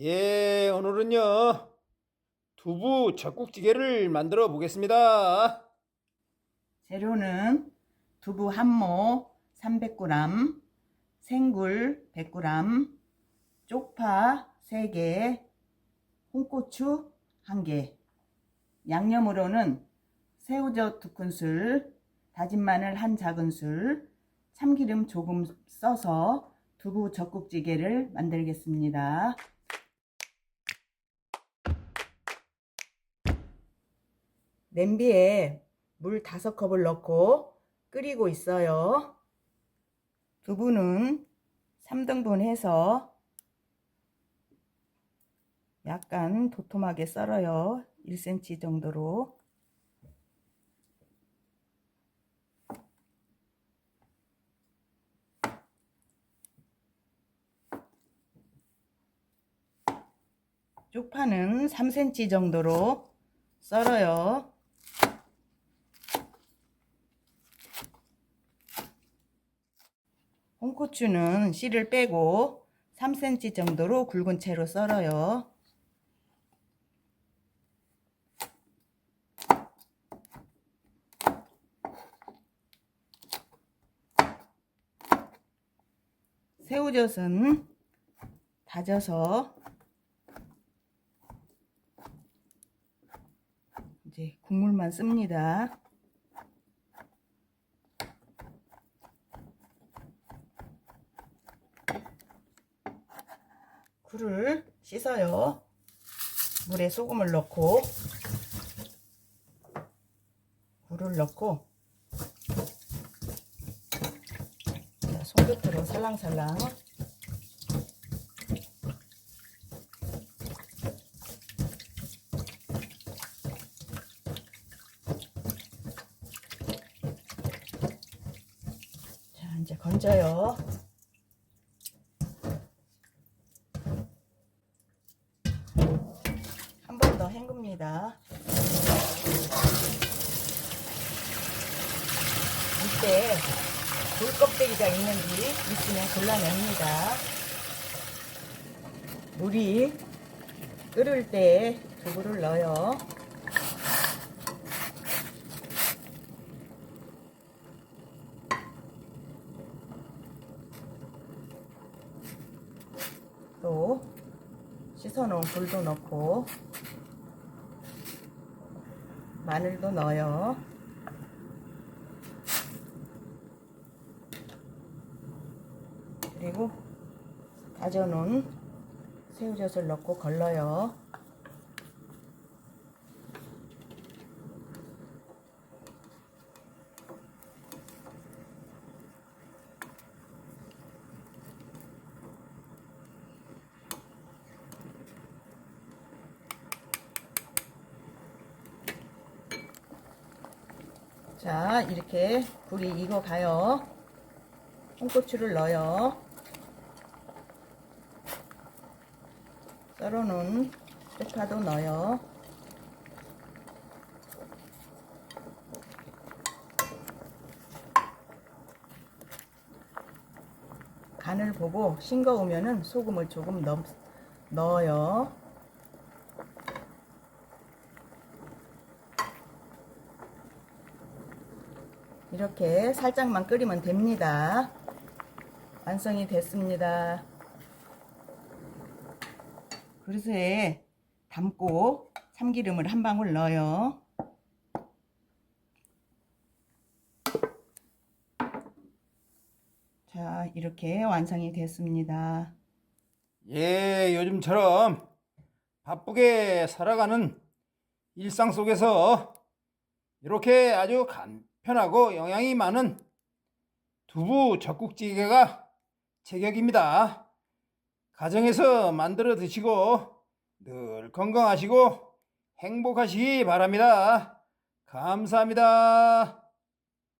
예, 오늘은요, 두부 젖국찌개를 만들어 보겠습니다. 재료는 두부 한모 300g, 생굴 100g, 쪽파 3개, 홍고추 1개, 양념으로는 새우젓 2큰술, 다진 마늘 한 작은술, 참기름 조금 써서 두부 젖국찌개를 만들겠습니다. 냄비에 물 5컵을 넣고 끓이고 있어요. 두부는 3등분 해서 약간 도톰하게 썰어요. 1cm 정도로. 쪽파는 3cm 정도로 썰어요. 홍고추는 씨를 빼고 3cm 정도로 굵은 채로 썰어요. 새우젓은 다져서 이제 국물만 씁니다. 굴을 씻어요. 물에 소금을 넣고 굴을 넣고 자, 손끝으로 살랑살랑 자 이제 건져요. 더 헹굽니다. 이때 굴 껍데기가 있는지 있으면 골라냅니다. 물이 끓을 때 두부를 넣어요. 또 씻어놓은 굴도 넣고 마늘도 넣어요. 그리고 다져놓은 새우젓을 넣고 걸러요. 자, 이렇게 굴이 익어가요. 홍고추를 넣어요. 썰어놓은 쪽파도 넣어요. 간을 보고 싱거우면은 소금을 조금 넣, 넣어요. 이렇게 살짝만 끓이면 됩니다. 완성이 됐습니다. 그릇에 담고 참기름을 한 방울 넣어요. 자, 이렇게 완성이 됐습니다. 예, 요즘처럼 바쁘게 살아가는 일상 속에서 이렇게 아주 간 편하고 영양이 많은 두부 젖국찌개가 제격입니다. 가정에서 만들어 드시고 늘 건강하시고 행복하시기 바랍니다. 감사합니다.